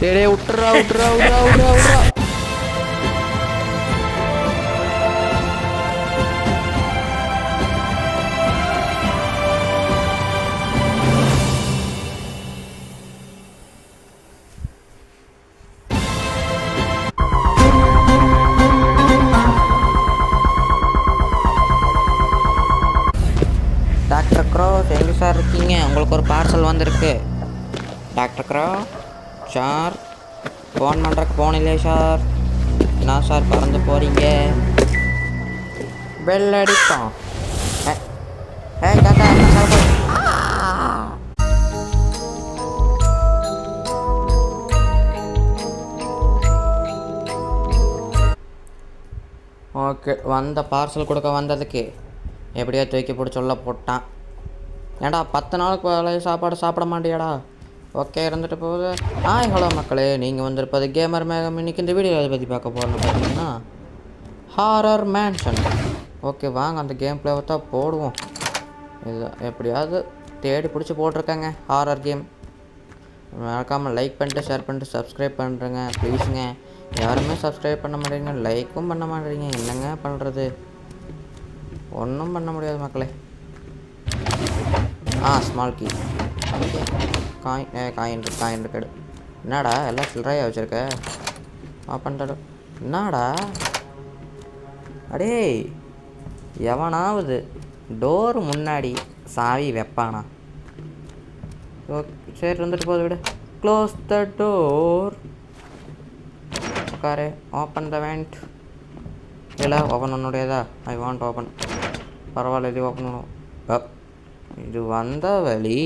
டேய் டேய் விட்டுறா விட்டுறா விட்றா விட்றா விட்றா டாக்டர் க்ரோ எங்கே சார் இருக்கீங்க. உங்களுக்கு ஒரு பார்சல் வந்திருக்கு. Doctor grow sir. ஃபோன் பண்ணுறக்கு ஃபோன் சார். என்ன சார் பறந்து போகிறீங்க பெல் அடிப்போம் ஏ- ஏய் என்ன சார் ஓகே வந்த பார்சல் கொடுக்க வந்ததுக்கு எப்படியோ தூக்கி பிடிச்சி உள்ள போட்டான். ஏடா பத்து நாளுக்கு வேலை சாப்பாடு சாப்பிட மாட்டியாடா? ஓகே இருந்துட்டு போகுது. ஆய் ஹலோ மக்களே. நீங்கள் வந்திருப்பது கேமர் மேகம் இன்னைக்கு இந்த வீடியோ அதை பற்றி பார்க்க போகிறோன்னு பார்த்தீங்கன்னா ஹாரர் மேன்ஷன் ஓகே வாங்க அந்த கேம் பிளேவை தான் போடுவோம். இது எப்படியாவது தேடி பிடிச்சி போட்டிருக்கேங்க ஹாரர் கேம் மறக்காமல் லைக் பண்ணிட்டு ஷேர் பண்ணிட்டு சப்ஸ்கிரைப் பண்ணுறேங்க ப்ளீஸுங்க யாருமே சப்ஸ்கிரைப் பண்ண மாட்டேங்க லைக்கும் பண்ண மாட்டேறீங்க என்னங்க பண்ணுறது ஒன்றும் பண்ண முடியாது மக்களே. ஆ ஸ்மால் கீ ஓகே காயின் ஏ காயின் இருக்கு காயின் இருக்கு எடு. என்னடா எல்லாம் சில்லறையாக வச்சுருக்க? ஓப்பன் என்னடா? அடே எவனாவது டோர் முன்னாடி சாவி வைப்பானா? ஓகே சரி இருந்துட்டு போகுது விடு. க்ளோஸ் த டோர் உட்காரு. ஓப்பன் த வேண்ட் இல்லை ஓப்பன் உன்னுடையதா? ஐ வாண்ட் ஓப்பன் பரவாயில்ல இது ஓப்பன் பண்ணுவோம். இது வந்த வழி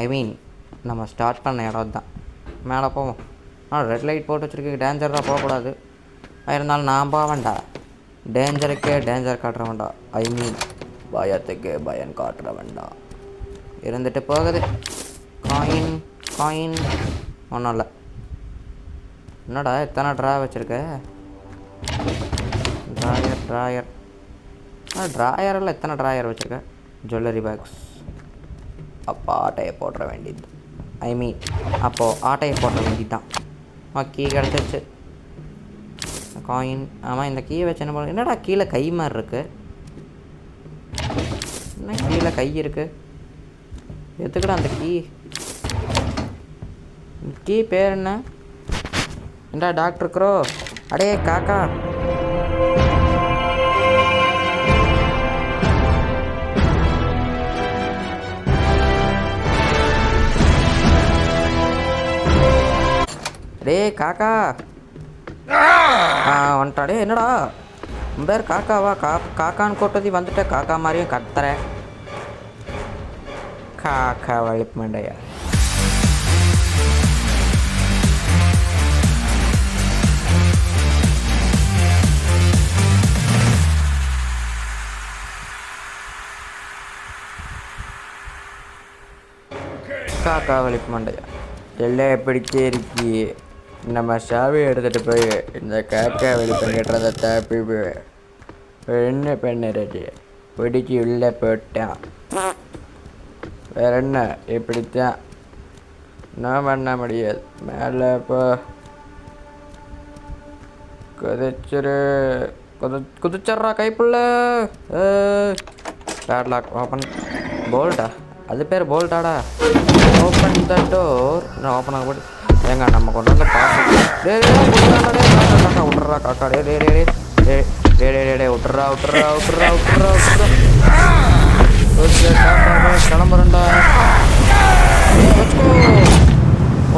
ஐ மீன் நம்ம ஸ்டார்ட் பண்ண இடம் தான் மேலே போவோம். ஆ ரெட் லைட் போட்டு வச்சுருக்கு. டேஞ்சராக போகக்கூடாது. இருந்தாலும் நான் போவேண்டா டேஞ்சருக்கே டேஞ்சர் காட்டுற வேண்டாம் ஐ மீன் பயத்துக்கு பயம் காட்டுற வேண்டாம் இருந்துட்டு போகுது. காயின் காயின் ஒன்றும் இல்லை. என்னடா எத்தனை ட்ரா வச்சுருக்க? ட்ராயர் ட்ராயர் ஆ ட்ராயரில் எத்தனை ட்ராயர் வச்சுருக்க? ஜுவல்லரி பேக்ஸ் அப்போ ஆட்டையை போட்டுற வேண்டியது. ஐ மீன் அப்போது ஆட்டையை போட்டுற வேண்டியது தான் கீ கிடச்சிருச்சு. காயின் ஆமாம் இந்த கீயை வச்சு என்ன பண்ண என்னடா கீழே கை மாதிரி இருக்குது என்ன கீழே கை இருக்குது எதுக்குடா அந்த கீ? கீ பேர் என்ன? என்னடா டாக்டர் க்ரோ? அடே காக்கா. டேய் காக்கா. ஆ. வந்துட்டா டேய் என்னடா? உன் பேர் காக்காவா? கா காக்கான்னு கூட்டதி வந்துட்ட. காக்கா மாதிரியும் கத்துற. காக்கா வழிப்பு மண்டையா. காக்கா வலிப்பு மண்டையா. எல்லாம் எப்படிக்கே இருக்கி நம்ம சாவியை எடுத்துகிட்டு போய் இந்த காக்கா வலிப்பு கட்டுறதை தாப்பி பெண்ணு என்ன பண்ணுறது பிடிச்சி உள்ளே போயிட்டான் வேற என்ன? இப்படித்தான். நான் பண்ண முடியாது. மேலே இப்போ குதிச்சிரு. குதி குதிச்சிட்றா கைப்புள்ள. பேட்லாக் ஓப்பன் போல்டா அது பேர் போல்டாடா ஓப்பன் த டோர் நான் ஓப்பன் ஆக போட்டு ஏங்க நம்ம கொண்டாந்து காக்கா விட்றா காக்கா டே டே டே டே டே டே டே டே டே விட்றா விட்றா விட்றா விட்றா விட்றா ஓகே காக்கா கிளம்புறேன்டா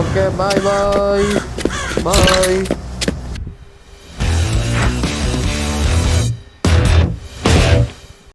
ஓகே பாய் பாய் பாய்